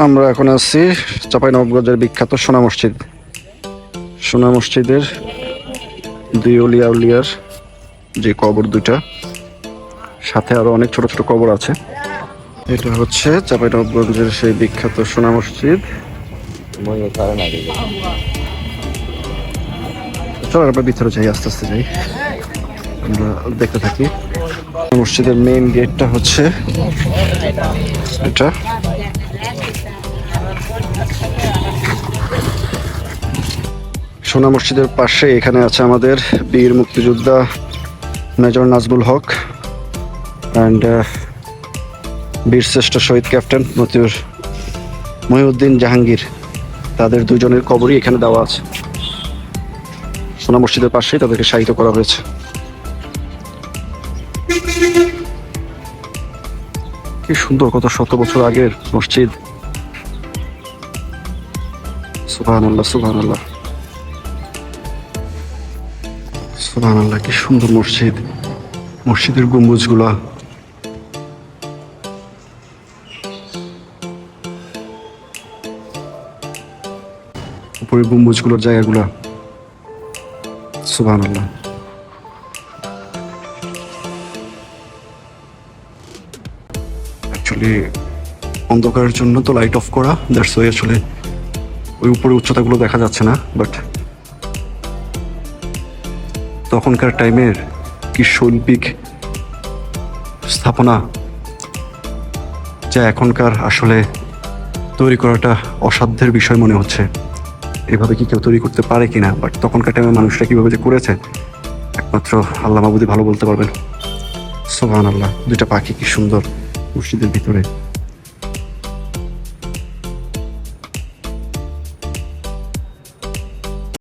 আমরা এখন আছি চাপাই নবগঞ্জের বিখ্যাত সোনা মসজিদ। সোনা মসজিদের দুই অলিয়া উলিয়ার যে কবর দুটা সাথে আরও অনেক ছোট ছোট কবর আছে। এটা হচ্ছে চাপাই নবগঞ্জের সেই বিখ্যাত সোনা মসজিদ। চলো আমরা ভিতরে যাই, আস্তে আস্তে যাই। আমরা দেখতে থাকি। মসজিদের মেইন গেটটা হচ্ছে এটা। সোনা মসজিদের পাশে এখানে আছে আমাদের বীর মুক্তিযোদ্ধা মেজর নাজবুল হক অ্যান্ড বীরশ্রেষ্ঠ শহীদ ক্যাপ্টেন মতিউর মহিউদ্দিন জাহাঙ্গীর। তাদের দুজনের কবরই এখানে দেওয়া আছে। সোনা মসজিদের পাশেই তাদেরকে শায়িত করা হয়েছে। কি সুন্দর কত শত বছর আগের মসজিদ। সুবহান আল্লাহ সুবহান আল্লাহ সুবহান আল্লাহ কি সুন্দর মসজিদ। মসজিদের গম্বুজগুলা। উপরে গম্বুজগুলোর জায়গাগুলা। সুবহান আল্লাহ অ্যাকচুয়ালি অন্ধকারের জন্য তো লাইট অফ করা দ্যাটস ওয়াই আসলে ওই উপরে উচ্চতাগুলো দেখা যাচ্ছে না বাট তখনকার টাইমের কি শৈল্পিক স্থাপনা যা এখনকার আসলে তৈরি করাটা অসাধ্যের বিষয় মনে হচ্ছে। এভাবে কি কেউ তৈরি করতে পারে কি না বাট তখনকার টাইমে মানুষরা কীভাবে যে করেছে, একমাত্র আল্লাহ মাবুদি ভালো বলতে পারবেন। সোহান আল্লাহ দুইটা পাখি কি সুন্দর মসজিদের ভিতরে।